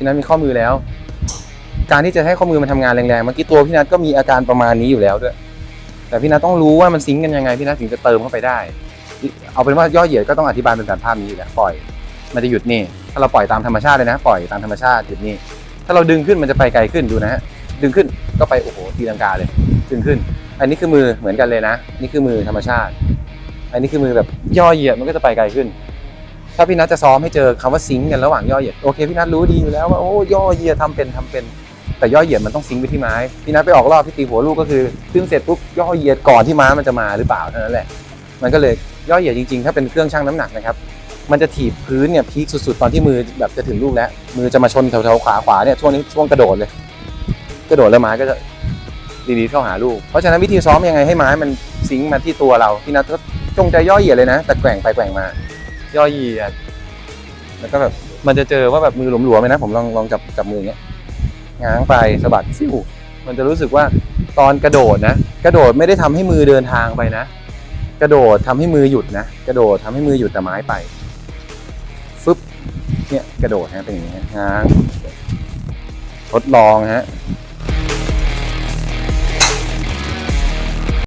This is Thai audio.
พี่นัทมีข้อมือแล้ว การที่จะให้ข้อมือมันทำงานแรงๆเมื่อกี้ตัวพี่นัทก็มีอาการประมาณนี้อยู่แล้วด้วย แต่พี่นัทต้องรู้ว่ามันซิงก์กันยังไงพี่นัทถึงจะเติมเข้าไปได้ เอาเป็นว่าย่อเหยียดก็ต้องอธิบายเป็นแบบภาพนี้อยู่แล้วปล่อย มันจะหยุดนี่ ถ้าเราปล่อยตามธรรมชาติเลยนะ ปล่อยตามธรรมชาติหยุดนี่ ถ้าเราดึงขึ้นมันจะไปไกลขึ้นดูนะฮะดึงขึ้นก็ไปโอ้โหตีลังกาเลยดึงขึ้น อันนี้คือมือเหมือนกันเลยนะนี่คือมือธรรมชาติ อันนี้คือมือแบบย่อเหยียดมันก็จะไปไกลขึ้น ถ้าพี่นัทจะซ้อมให้เจอคำว่าซิงกันระหว่างย่อเหยียดโอเคพี่นัทรู้ดีอยู่แล้วว่าโอ้ย่อเหยียดทำเป็นทำเป็นแต่ย่อเหยียดมันต้องซิงค์ไปที่ไม้พี่นัทไปออกรอบพี่ตีหัวลูกก็คือขึ้นเสร็จปุ๊บย่อเหยียดก่อนที่ม้ามันจะมาหรือเปล่าเท่านั้นแหละ มันก็เลยย่อเหยียดจริงๆ ถ้าเป็นเครื่องชั่งน้ำหนักนะครับมันจะถีบพื้นเนี่ยพีคสุดๆตอนที่มือแบบจะถึงลูกแล้ว มือจะมาชนแถวๆขวาขวาเนี่ยช่วงนี้ช่วงกระโดดเลย กระโดดแล้วไม้ก็จะดีๆเข้าหาลูก เพราะฉะนั้นวิธีซ้อมยังไงให้ไม้มันซิงมาที่ตัวเราพี่นัทก็จงใจย่อเหยียดเลยนะแต่แกว่งไปแกว่งมา ย่อเหยียด แล้วก็แบบมันจะเจอว่าแบบมือหลวมๆเลยนะ ผมลองลองจับจับมืออย่างเงี้ยง้างไปสะบัดฟิวมันจะรู้สึกว่าตอนกระโดดนะ กระโดดไม่ได้ทำให้มือเดินทางไปนะ กระโดดทำให้มือหยุดนะ กระโดดทำให้มือหยุดแต่ไม้ไปฟึบเนี่ยกระโดดฮะเป็นอย่างนี้ง้างทดลองฮะ